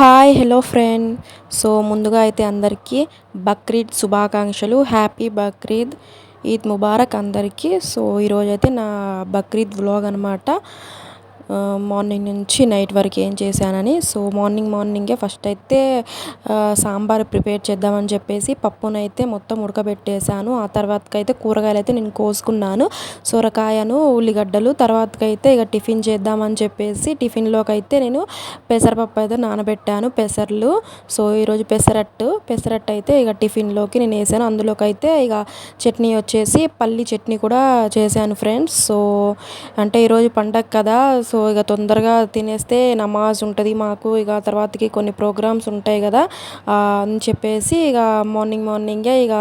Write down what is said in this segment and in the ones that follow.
Hi hello friend so ముందుగా అయితే అందరికీ బక్రీద్ శుభాకాంక్షలు. హ్యాపీ బక్రీద్. ఈద్ ముబారక్ అందరికీ. సో ఈరోజైతే నా బక్రీద్ వ్లాగ్ అనమాట మార్నింగ్ నుంచి నైట్ వరకు ఏం చేశానని. సో మార్నింగ్ మార్నింగే ఫస్ట్ అయితే సాంబార్ ప్రిపేర్ చేద్దామని చెప్పేసి పప్పునైతే మొత్తం ఉడకబెట్టేశాను. ఆ తర్వాతకైతే కూరగాయలు అయితే నేను కోసుకున్నాను. సొరకాయను ఉల్లిగడ్డలు తర్వాతకైతే ఇక టిఫిన్ చేద్దామని చెప్పేసి టిఫిన్లోకి అయితే నేను పెసరపప్పు అయితే నానబెట్టాను పెసర్లు. సో ఈరోజు పెసరట్టు. పెసరట్టు అయితే ఇక టిఫిన్లోకి నేను వేసాను. అందులోకి అయితే ఇక చట్నీ వచ్చేసి పల్లి చట్నీ కూడా చేశాను ఫ్రెండ్స్. సో అంటే ఈరోజు పండగ కదా. సో ఇక తొందరగా తినేస్తే నమాజ్ ఉంటుంది మాకు. ఇక తర్వాతకి కొన్ని ప్రోగ్రామ్స్ ఉంటాయి కదా అని చెప్పేసి ఇక మార్నింగ్ మార్నింగే ఇక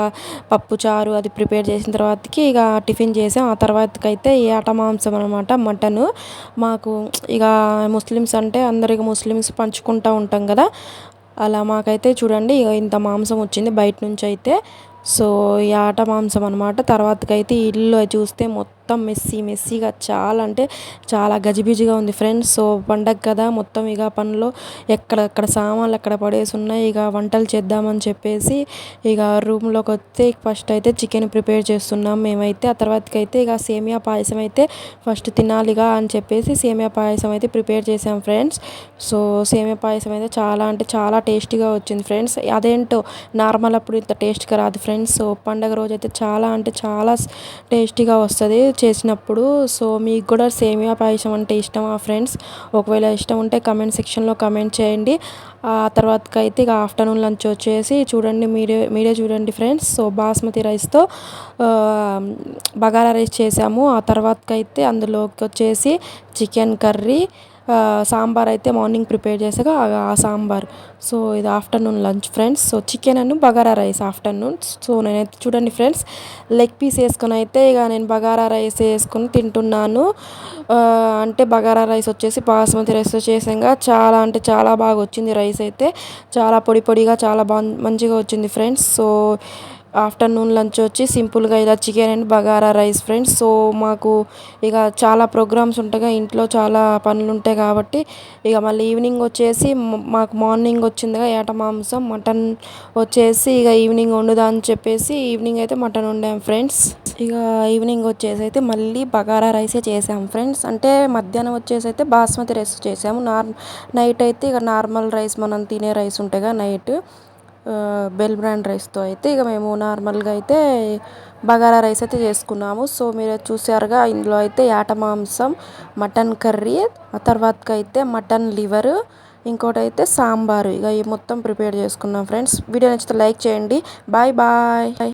పప్పు చారు అది ప్రిపేర్ చేసిన తర్వాతకి ఇక టిఫిన్ చేసాం. ఆ తర్వాతకి అయితే ఆట మాంసం అనమాట మటన్. మాకు ఇక ముస్లిమ్స్ అంటే అందరికి ముస్లిమ్స్ పంచుకుంటూ ఉంటాం కదా అలా మాకైతే చూడండి ఇక ఇంత మాంసం వచ్చింది బయట నుంచి అయితే. సో ఈ ఆట మాంసం అనమాట తర్వాతకైతే ఇల్లు చూస్తే మొత్తం మొత్తం మెస్సీ మెస్సీగా చాలా అంటే చాలా గజిబిజిగా ఉంది ఫ్రెండ్స్. సో పండగ కదా మొత్తం ఇక పనిలో ఎక్కడెక్కడ సామాన్లు అక్కడ పడేసి ఉన్నాయి. ఇక వంటలు చేద్దామని చెప్పేసి ఇక రూమ్లోకి వస్తే ఫస్ట్ అయితే చికెన్ ప్రిపేర్ చేస్తున్నాం మేమైతే. ఆ తర్వాతకి అయితే ఇక సేమియా పాయసం అయితే ఫస్ట్ తినాలిగా అని చెప్పేసి సేమియా పాయసం అయితే ప్రిపేర్ చేసాం ఫ్రెండ్స్. సో సేమియా పాయసం అయితే చాలా అంటే చాలా టేస్టీగా వచ్చింది ఫ్రెండ్స్. అదేంటో నార్మల్ అప్పుడు ఇంత టేస్ట్గా రాదు ఫ్రెండ్స్. సో పండగ రోజు అయితే చాలా అంటే చాలా టేస్టీగా వస్తుంది. చేసినప్పుడు సో మీకు కూడా సేమియా పాయసం అంటే ఇష్టమా ఫ్రెండ్స్? ఒకవేళ ఇష్టం ఉంటే కమెంట్ సెక్షన్లో కమెంట్ చేయండి. ఆ తర్వాతకైతే ఇక ఆఫ్టర్నూన్ లంచ్ వచ్చేసి చూడండి మీరే మీరే చూడండి ఫ్రెండ్స్. సో బాస్మతి రైస్తో బగారా రైస్ చేసాము. ఆ తర్వాతకైతే అందులోకి వచ్చేసి చికెన్ కర్రీ సాంబార్ అయితే మార్నింగ్ ప్రిపేర్ చేసాక ఆ సాంబార్. సో ఇది afternoon lunch friends. So chicken and bagara rice afternoon. So నేనైతే చూడండి ఫ్రెండ్స్ లెగ్ పీస్ వేసుకొని అయితే ఇక నేను బగారా రైస్ వేసుకొని తింటున్నాను. అంటే బగారా రైస్ వచ్చేసి బాస్మతి రైస్ చేసాక చాలా అంటే చాలా బాగా వచ్చింది రైస్ అయితే. చాలా పొడి పొడిగా చాలా బాగా మంచిగా వచ్చింది ఫ్రెండ్స్. సో ఆఫ్టర్నూన్ లంచ్ వచ్చి సింపుల్గా ఇలా chicken and bagara rice friends. So మాకు ఇక చాలా ప్రోగ్రామ్స్ ఉంటాయి. ఇంట్లో చాలా పనులు ఉంటాయి కాబట్టి ఇక మళ్ళీ ఈవినింగ్ వచ్చేసి మాకు మార్నింగ్ వచ్చిందిగా ఏట మాంసం మటన్ వచ్చేసి ఇక ఈవినింగ్ వండుదా అని చెప్పేసి ఈవినింగ్ అయితే మటన్ వండాం ఫ్రెండ్స్. ఇక ఈవినింగ్ వచ్చేసి అయితే మళ్ళీ బగారా రైసే చేసాం ఫ్రెండ్స్. అంటే మధ్యాహ్నం వచ్చేసి అయితే బాస్మతి రైస్ చేసాము. నార్ నైట్ అయితే ఇక నార్మల్ రైస్ మనం తినే రైస్ ఉంటాయిగా నైట్. బెల్ బ్రాండ్ రైస్తో అయితే ఇక మేము నార్మల్గా అయితే బగారా రైస్ అయితే చేసుకున్నాము. సో మీరు చూసారుగా ఇందులో అయితే యాట మాంసం మటన్ కర్రీ ఆ తర్వాతకి అయితే మటన్ లివర్ ఇంకోటి అయితే సాంబారు. ఇక ఈ మొత్తం ప్రిపేర్ చేసుకున్నాం ఫ్రెండ్స్. వీడియో నచ్చితే లైక్ చేయండి. Bye bye.